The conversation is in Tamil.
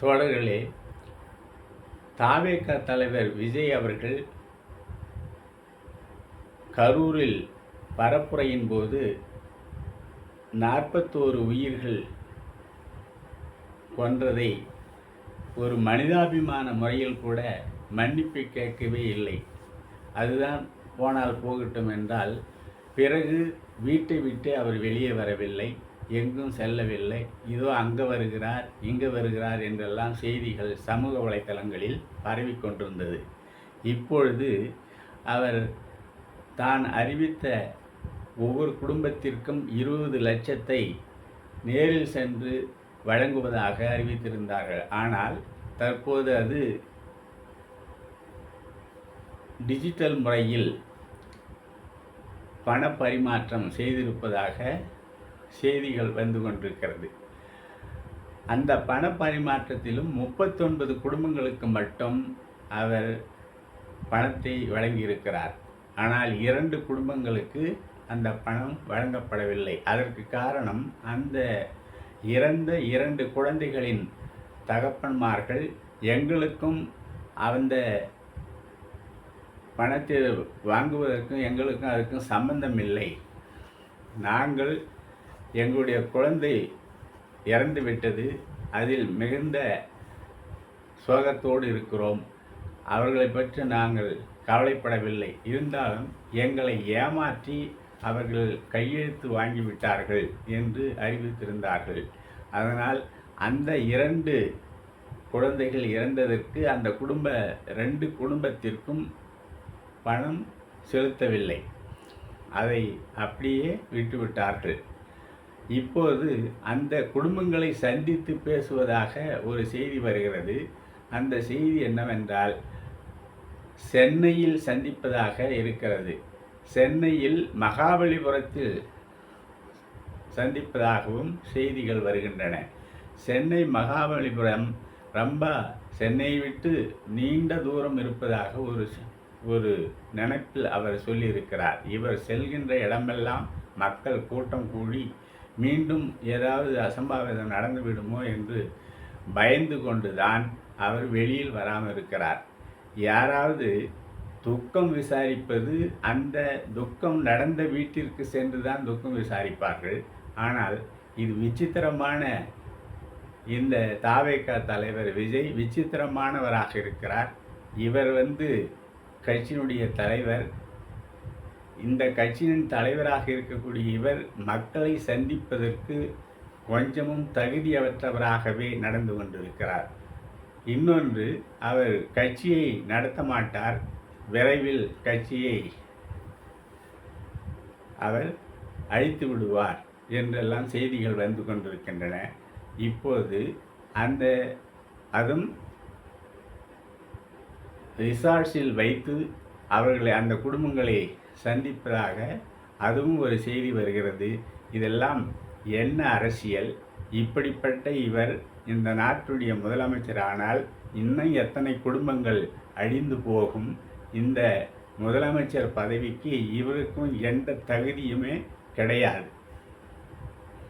தோழர்களே தாவேக தலைவர் விஜய் அவர்கள் கரூரில் பரப்புரையின் போது நாற்பத்தோரு உயிர்கள் கொன்றதை ஒரு மனிதாபிமான முறையில் கூட மன்னிப்பு கேட்கவே இல்லை. அதுதான் போனால் போகட்டும் என்றால் பிறகு வீட்டை விட்டு அவர் வெளியே வரவில்லை. எங்கும் செல்லவில்லை. இதோ அங்கே வருகிறார் இங்கே வருகிறார் என்றெல்லாம் செய்திகள் சமூக வலைத்தளங்களில் பரவி கொண்டிருந்தது. இப்பொழுது அவர் தான் அறிவித்த ஒவ்வொரு குடும்பத்திற்கும் இருபது லட்சத்தை நேரில் சென்று வழங்குவதாக அறிவித்திருந்தார்கள். ஆனால் தற்போது அது டிஜிட்டல் முறையில் பண பரிமாற்றம் செய்திருப்பதாக செய்திகள் வந்து கொண்டிருக்கிறது. அந்த பண பரிமாற்றத்திலும் முப்பத்தொன்பது குடும்பங்களுக்கு மட்டும் அவர் பணத்தை வழங்கியிருக்கிறார். ஆனால் இரண்டு குடும்பங்களுக்கு அந்த பணம் வழங்கப்படவில்லை. அதற்கு காரணம் அந்த இறந்த இரண்டு குழந்தைகளின் தகப்பன்மார்கள் எங்களுக்கும் அந்த பணத்தை வாங்குவதற்கும் எங்களுக்கும் அதுக்கும் சம்பந்தம் இல்லை நாங்கள் எங்களுடைய குழந்தை இறந்து விட்டது. அதில் மிகுந்த சோகத்தோடு இருக்கிறோம். அவர்களை பற்றி நாங்கள் கவலைப்படவில்லை. இருந்தாலும் எங்களை ஏமாற்றி அவர்கள் கையெழுத்து வாங்கிவிட்டார்கள் என்று அறிவித்திருந்தார்கள். அதனால் அந்த இரண்டு குழந்தைகள் இறந்ததற்கு அந்த குடும்ப ரெண்டு குடும்பத்திற்கும் பணம் செலுத்தவில்லை. அதை அப்படியே விட்டுவிட்டார்கள். இப்போது அந்த குடும்பங்களை சந்தித்து பேசுவதாக ஒரு செய்தி வருகிறது. அந்த செய்தி என்னவென்றால் சென்னையில் சந்திப்பதாக இருக்கிறது. சென்னையில் மகாபலிபுரத்தில் சந்திப்பதாகவும் செய்திகள் வருகின்றன. சென்னை மகாபலிபுரம் ரொம்ப சென்னையை விட்டு நீண்ட தூரம் இருப்பதாக ஒரு ஒரு நினைப்பில் அவர் சொல்லியிருக்கிறார். இவர் செல்கின்ற இடமெல்லாம் மக்கள் கூட்டம் கூடி மீண்டும் ஏதாவது அசம்பாவிதம் நடந்துவிடுமோ என்று பயந்து கொண்டுதான் அவர் வெளியில் வராமல் இருக்கிறார். யாராவது துக்கம் விசாரிப்பது அந்த துக்கம் நடந்த வீட்டிற்கு சென்று தான் துக்கம் விசாரிப்பார்கள். ஆனால் இது விசித்திரமான இந்த தாவேக்கா தலைவர் விஜய் விசித்திரமானவராக இருக்கிறார். இவர் வந்து கட்சியினுடைய தலைவர். இந்த கட்சியின் தலைவராக இருக்கக்கூடிய இவர் மக்களை சந்திப்பதற்கு கொஞ்சமும் தகுதியற்றவராகவே நடந்து கொண்டிருக்கிறார். இன்னொன்று அவர் கட்சியை நடத்த மாட்டார். விரைவில் கட்சியை அவர் அழித்து விடுவார் என்றெல்லாம் செய்திகள் வந்து கொண்டிருக்கின்றன. இப்போது அந்த அதுவும் ரிசார்ட்ஸில் வைத்து அவர்களை அந்த குடும்பங்களை சந்திப்பதாக அதுவும் ஒரு செய்தி வருகிறது. இதெல்லாம் என்ன அரசியல்? இப்படிப்பட்ட இவர் இந்த நாட்டுடைய முதலமைச்சர் ஆனால் இன்னும் எத்தனை குடும்பங்கள் அழிந்து போகும்? இந்த முதலமைச்சர் பதவிக்கு இவருக்கும் எந்த தகுதியுமே கிடையாது.